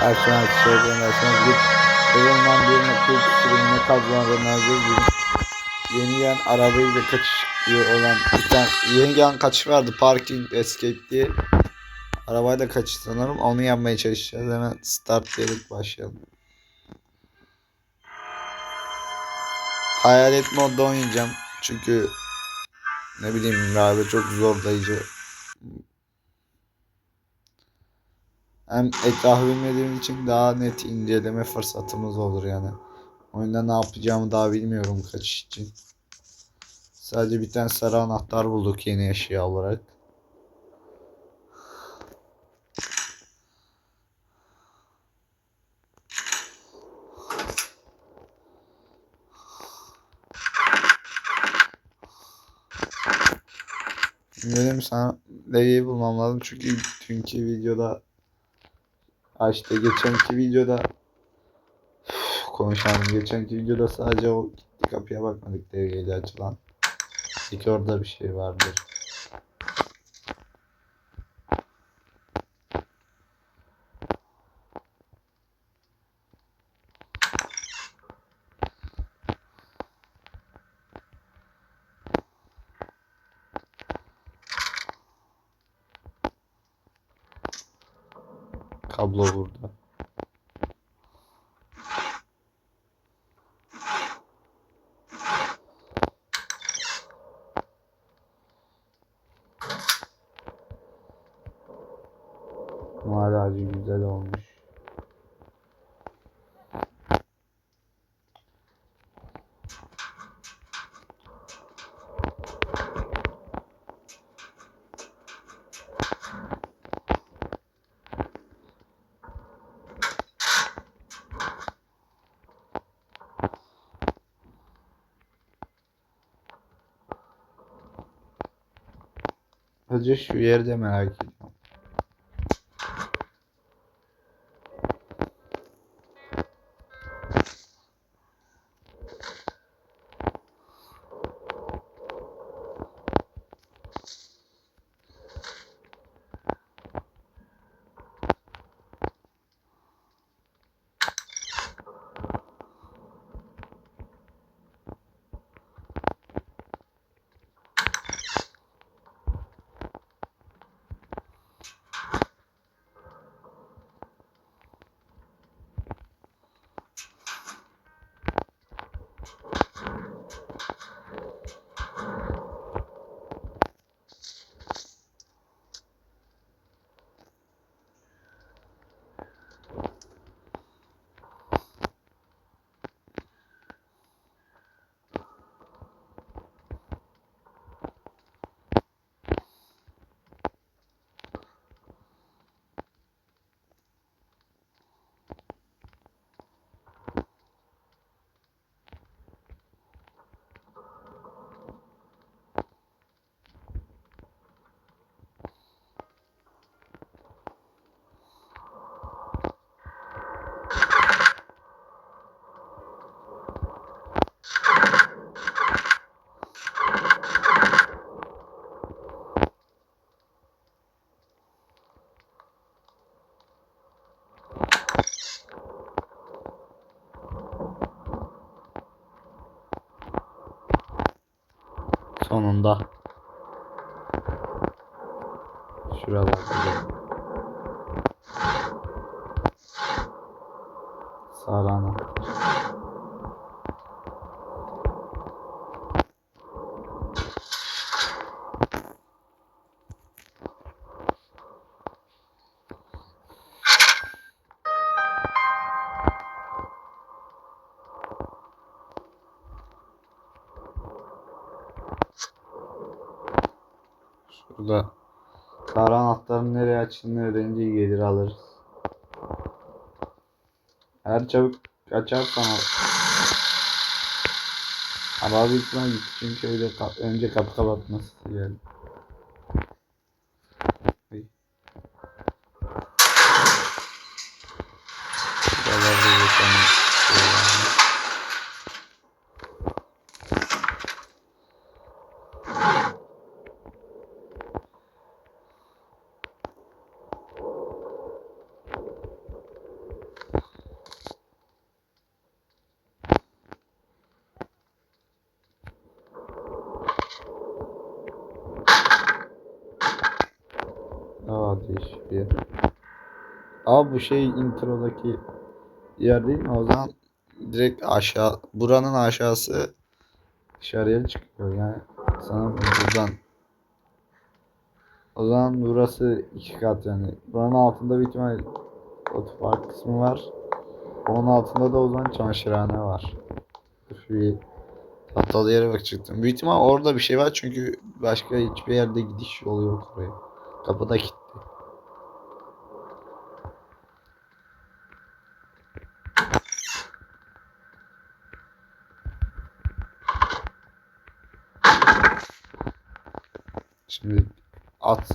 Arsenal tişörtlerini Arsenal gidip Evelman 1.3 sürümüne kazanan Ronaldo gelen arabayla kaçış olan bir tane yeni gelen kaçış vardı Parking Escape diye. Arabayla kaçış sanırım. Onu yapmaya çalışacağız. Hemen start diyerek başlayalım. Hayalet modda oynayacağım. Çünkü ne bileyim galiba çok zorlayıcı hem etrafı bilmediğim için daha net inceleme fırsatımız olur yani. Oyunda ne yapacağımı daha bilmiyorum kaçış için. Sadece bir tane sarı anahtar bulduk yeni eşya olarak. Dedim sana Levi'yi bulmam lazım çünkü dünkü videoda Ha işte geçenki videoda Üf, konuşalım. Geçenki videoda sadece o gitti kapıya bakmadık devriyeli açılan. Belki orada bir şey vardır. Ağacı güzel olmuş. Hacı şu yerde merak ediyorum. Sonunda. Şuralarda. Açıldığını öğrenince gelir alırız. Eğer çabuk açarsan. Araba büyük ihtimalle gitti çünkü öyle ka- önce kapı kapatması geldi. Ay. Buralarda geçen şey varmış. yer. Aa bu şey introdaki yer değil mi? O zaman direkt aşağı buranın aşağısı dışarıya çıkıyor? Yani sana buradan. O zaman burası iki kat yani. Buranın altında büyük ihtimal otopark kısmı var. Onun altında da o zaman çamaşırhane var. Bir tahtalı yere bakacaktım. Büyük ihtimal orada bir şey var çünkü başka hiçbir yerde gidiş yolu yok oraya kapı da kilitli Şimdi at.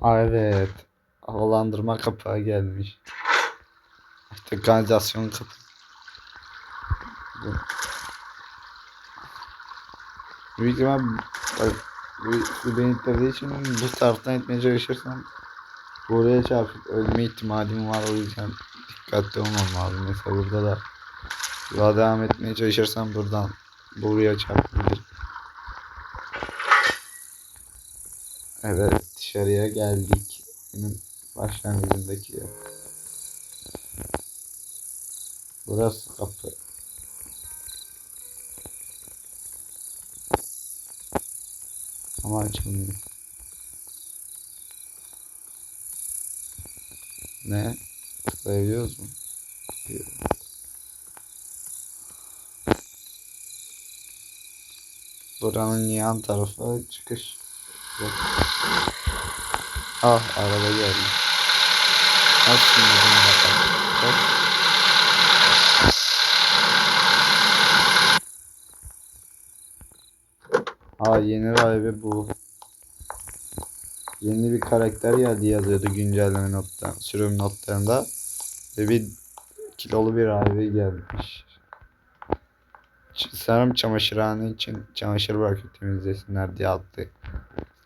Aa, evet. Havalandırma kapağı gelmiş. İşte kanalizasyon kapağı. Büyük ihtimal beni için bu taraftan itmeye çalışırsam buraya çarpıp ölme ihtimalim var o yüzden dikkatli olmam lazım. Mesela burada da yola devam etmeye çalışırsam buradan buraya çarpabilirim. Evet dışarıya geldik. Benim başlangıcındaki yer. Burası kapı. Ama açılmıyor. Ne? Tıklayabiliyoruz mu? Yok. Buranın yan tarafı çıkış. Ah araba geldi. Nasıl bunu bakalım. Bak. Aa yeni rahibe bu. Yeni bir karakter geldi yazıyordu güncelleme nottan, sürüm notlarında. Ve bir kilolu bir rahibe gelmiş. Sanırım çamaşırhane için çamaşır bırakıp temizlesinler diye attı.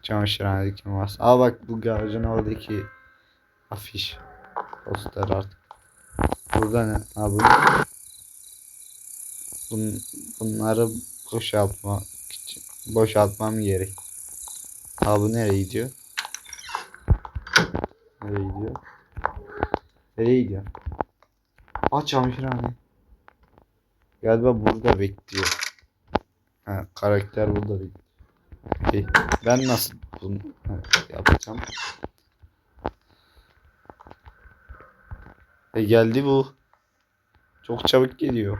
Çamaşırhanede kim varsa. Aa bak bu garajın oradaki afiş. Poster artık. Burada ne? Ha bu. Bun, bunları boşaltma için boşaltmam gerek. Ha bu nereye gidiyor? Nereye gidiyor? Nereye gidiyor? Aa çamaşırhane. Galiba burada bekliyor. Ha, karakter burada bekliyor. Okey. Ben nasıl bunu yapacağım? E geldi bu. Çok çabuk geliyor.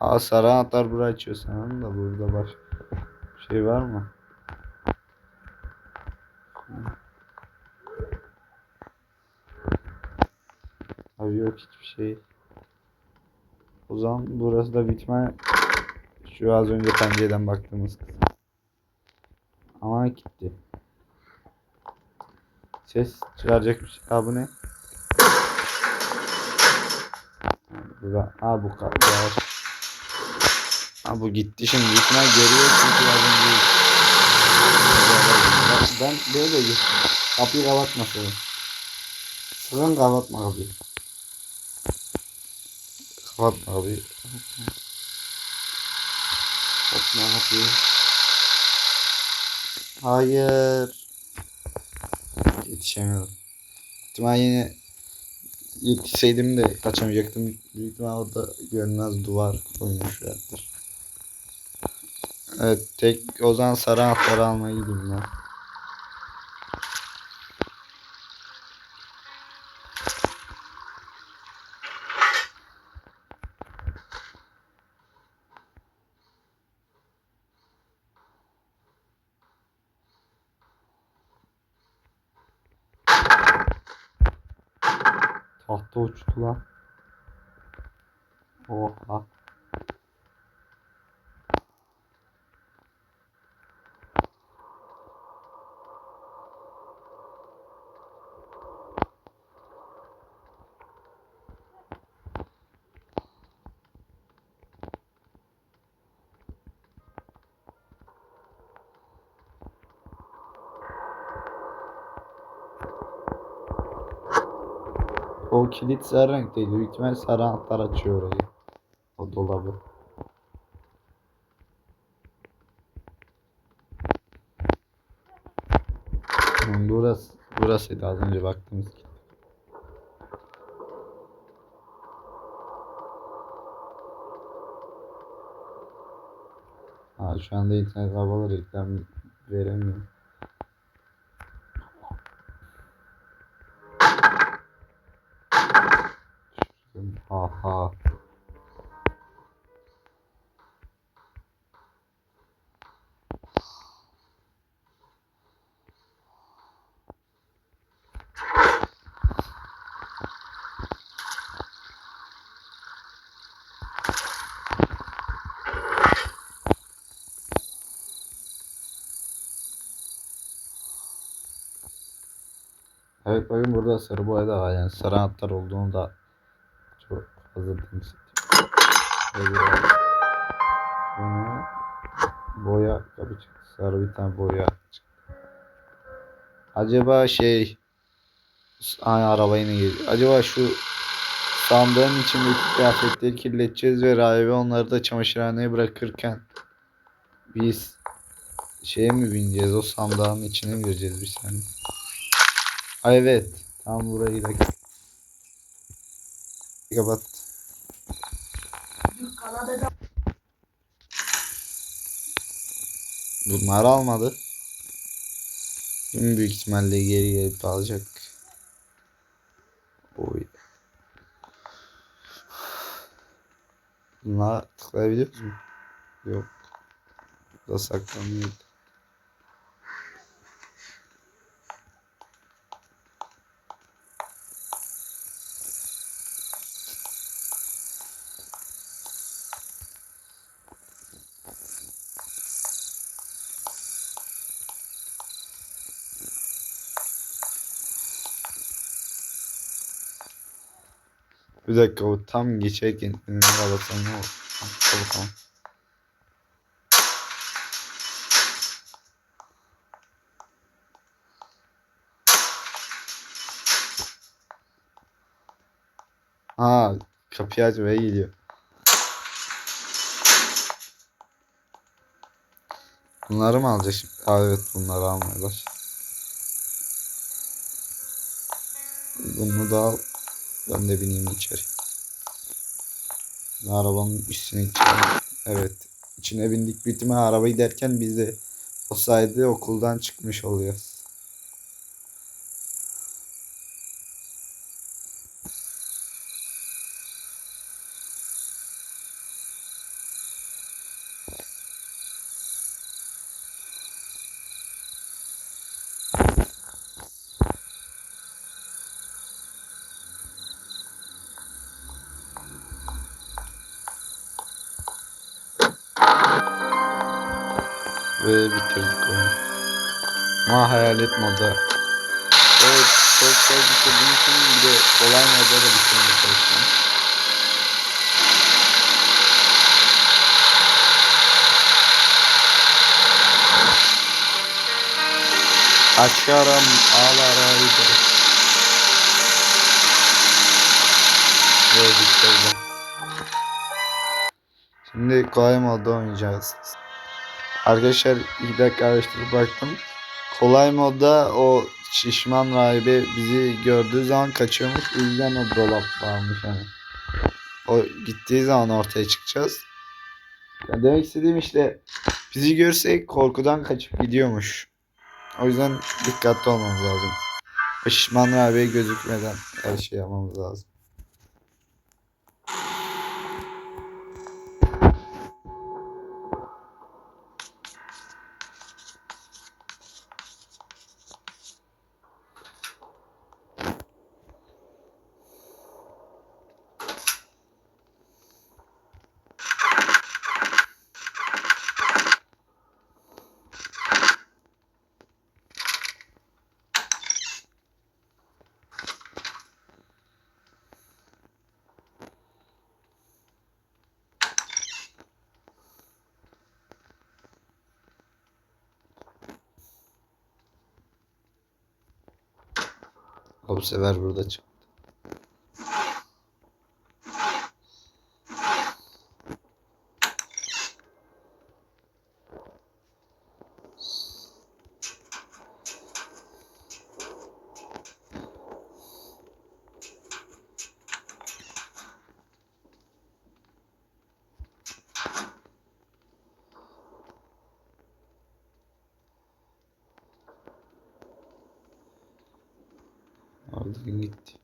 Aa sarı anahtar burayı açıyor sanırım da burada başka şey var mı? Abi yok hiçbir şey. O zaman burası da bitme. Şu az önce pencereden baktığımız kısım. Ama gitti. Ses çıkaracak bir şey. Ha bu ne? Burada. Ha bu kadar. Ha bu gitti şimdi. Gitme geliyor çünkü az önce. Ben, ben böyle git. Kapıyı kapatma sakın. Sakın kapatma kapıyı. Kapatma kapıyı. Kapatma kapıyı. Hayır. Yetişemiyorum. İhtimal yine yetişseydim de kaçamayacaktım. Büyük ihtimal orada görünmez duvar koymuşlardır. Evet tek o zaman sarı anahtarı almaya gideyim ben. Tahta uçtu lan. Oha. O kilit sarı renkteydi. Büyük ihtimal sarı anahtar açıyor orayı. O dolabı. Burası, burasıydı az önce baktığımız gibi. Ha, şu anda internet havalı reklam veremiyor. Evet bakın burada sarı boya da var yani sarı anahtar olduğunu da çok demiştim. Böyle bunu boya tabii çıktı. Sarı bir tane boya çıktı. Acaba şey Ay araba yine geliyor. Acaba şu sandığın içindeki kıyafetleri kirleteceğiz ve rahibe onları da çamaşırhaneye bırakırken biz şeye mi bineceğiz o sandığın içine mi gireceğiz bir saniye. Ay evet. Tam burayı da kapat. Bunları almadı. Şimdi büyük ihtimalle geri gelip alacak. Oy. Bunlara tıklayabiliyor musun? Yok. Burada saklanıyor. Bir dakika o tam geçerken kapatsam ne olur? Tamam, tamam. Ha kapıyı açmaya geliyor. Bunları mı alacak şimdi? Ha, evet bunları almaya baş. Bunu da al. Ben de bineyim içeri. Arabanın üstüne çıkalım. Evet. İçine bindik. Büyük ihtimal arabayı derken biz de o sayede okuldan çıkmış oluyoruz. Ve bitirdik oyunu. Ama hayalet moda. Evet çok çok bitirdiğim için bir de kolay moda da bitirmeye çalışıyorum. Açarım ağlaraydı. Ve bitirdim. Şimdi kolay modda oynayacağız. Arkadaşlar bir dakika araştırıp baktım. Kolay modda o şişman rahibe bizi gördüğü zaman kaçıyormuş. O yüzden o dolap varmış hani. O gittiği zaman ortaya çıkacağız. Ya demek istediğim işte bizi görsek korkudan kaçıp gidiyormuş. O yüzden dikkatli olmamız lazım. Şişman rahibe gözükmeden her şey yapmamız lazım. Sefer burada çıktı. Oradan gitti.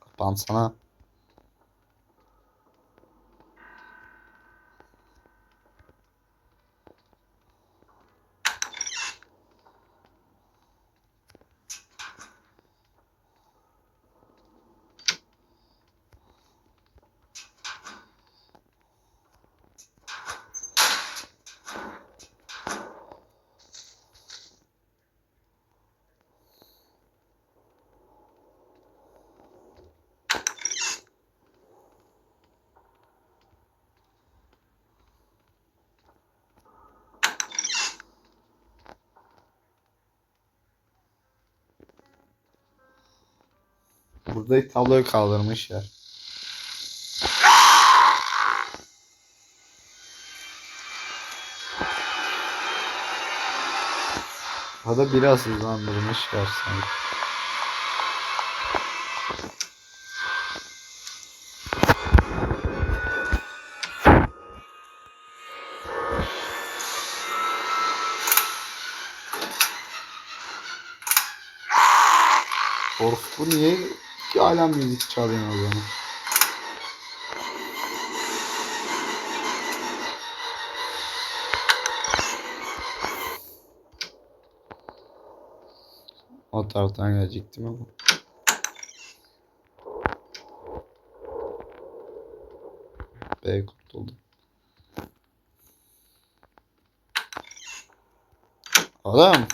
Kapansana. Burada tabloyu kaldırmışlar. Ya da biraz hızlandırmışlar sanki. Of bu niye hala müzik çalıyor o zaman? O taraftan gelecektim ama. B kurtuldu. Adam.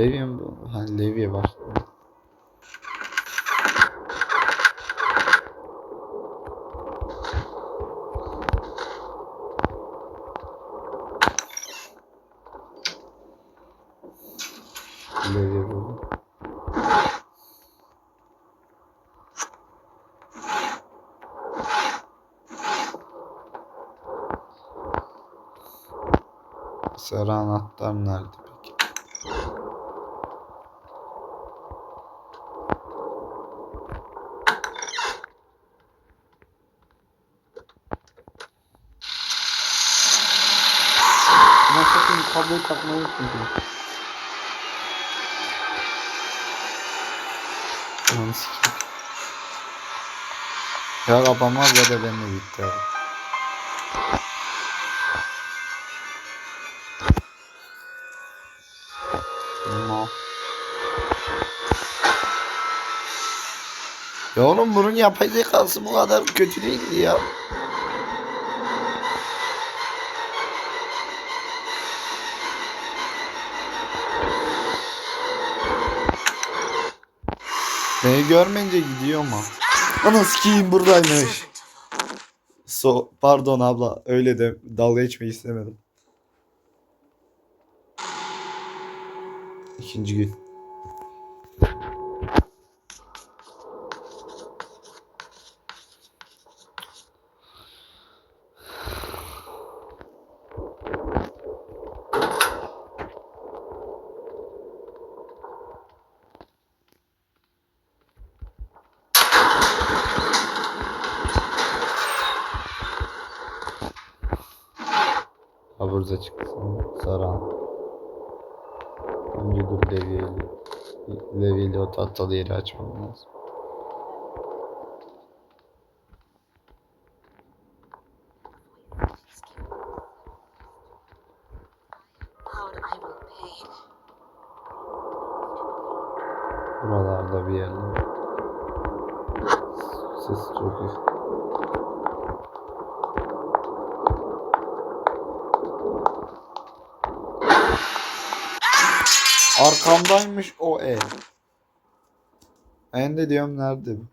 Levi mi bu? Ha Levi var. Levi bu. Sarı anahtar nerede peki? Ama sakın kabloyu takmayı unutmayın. Ananı sikeyim. Ya kapanmaz ya da benimle bitti abi. No. Ya oğlum bunun yapay zekası bu kadar kötü değildi ya. Beni görmeyince gidiyor mu? Ana sikiyim buradaymış. So, pardon abla öyle de dalga geçmeyi istemedim. İkinci gün. Burada çıksın. Saran. Önce dur Levi'yle. Levi'yle o tatlı yeri açmam lazım. O el. Ben de diyorum nerede bu?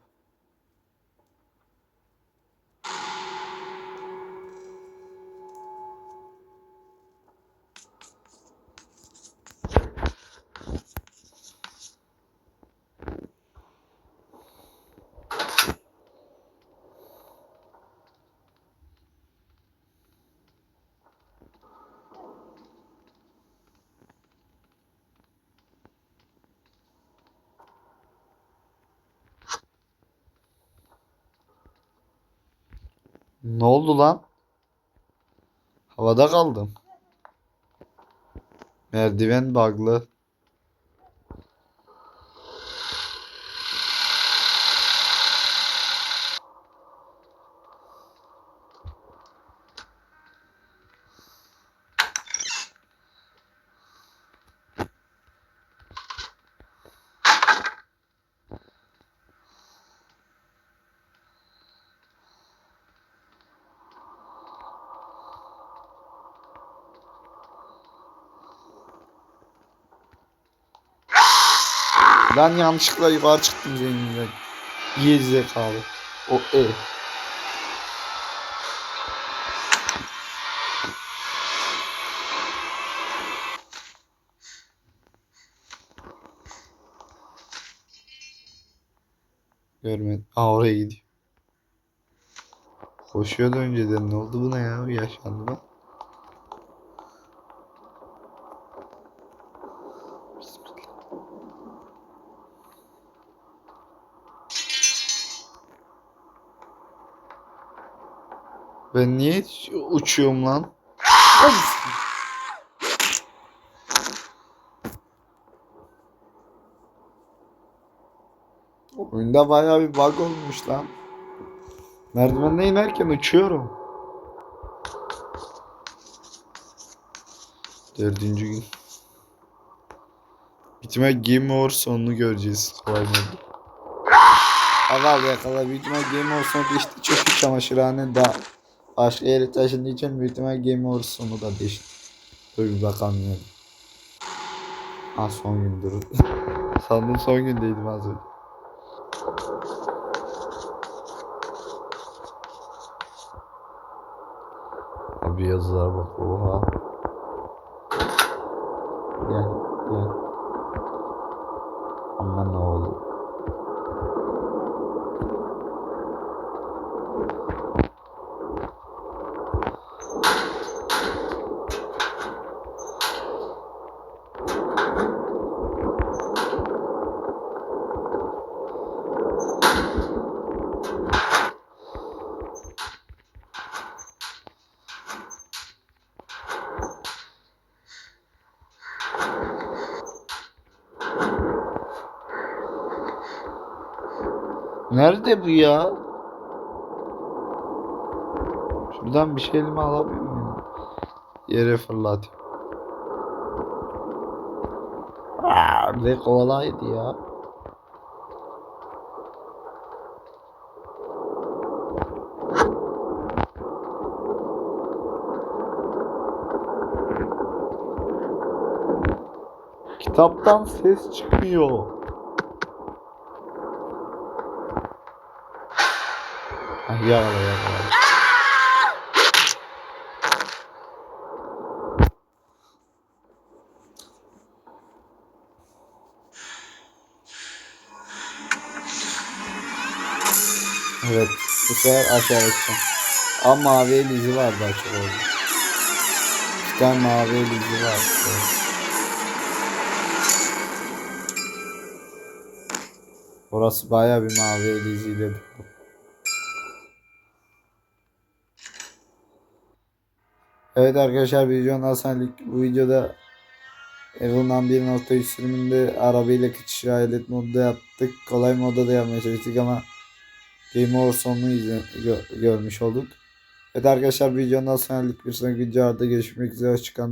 Ne oldu lan? Havada kaldım. Merdiven bug'lı. Ben yanlışlıkla yukarı çıktım zenginden. İyi zekalı. O e. Görmedim. Aa oraya gidiyor. Koşuyordu önceden. Ne oldu buna ya? Yaşandı mı? Ben niye uçuyorum lan? Oyunda bayağı bir bug olmuş lan. Merdivenden inerken uçuyorum. Dördüncü gün. Bitme Game Over sonunu göreceğiz. Hadi abi yakala. İhtimal Game Over sonu değişti. Çünkü çamaşırhane da başka yere taşındığı için büyük ihtimal Game Over sonu da değişti. Dur bir bakalım ya. Ha son gündür. Sandım son gündeydim az önce. Abi yazılar bak oha. Nerede bu ya? Şuradan bir şey elime alabilir miyim? Yere fırlat. Ne kovalaydı ya. Kitaptan ses çıkmıyor. Yakala yakala. Evet. Bu sefer aşağı bakacağım. Ama mavi el izi var daha çok oldu. Bir tane mavi el izi var. Evet. Orası bayağı bir mavi el iziyle dolu. Evet arkadaşlar videonun aslında bu videoda Evil'dan 1.3 sürümünde arabayla kaçış hayalet modda yaptık. Kolay modda da yapmaya çalıştık ama Game Over sonunu izle, gö- görmüş olduk. Evet arkadaşlar videonun aslında bir sonraki videoda görüşmek üzere. Hoşçakalın.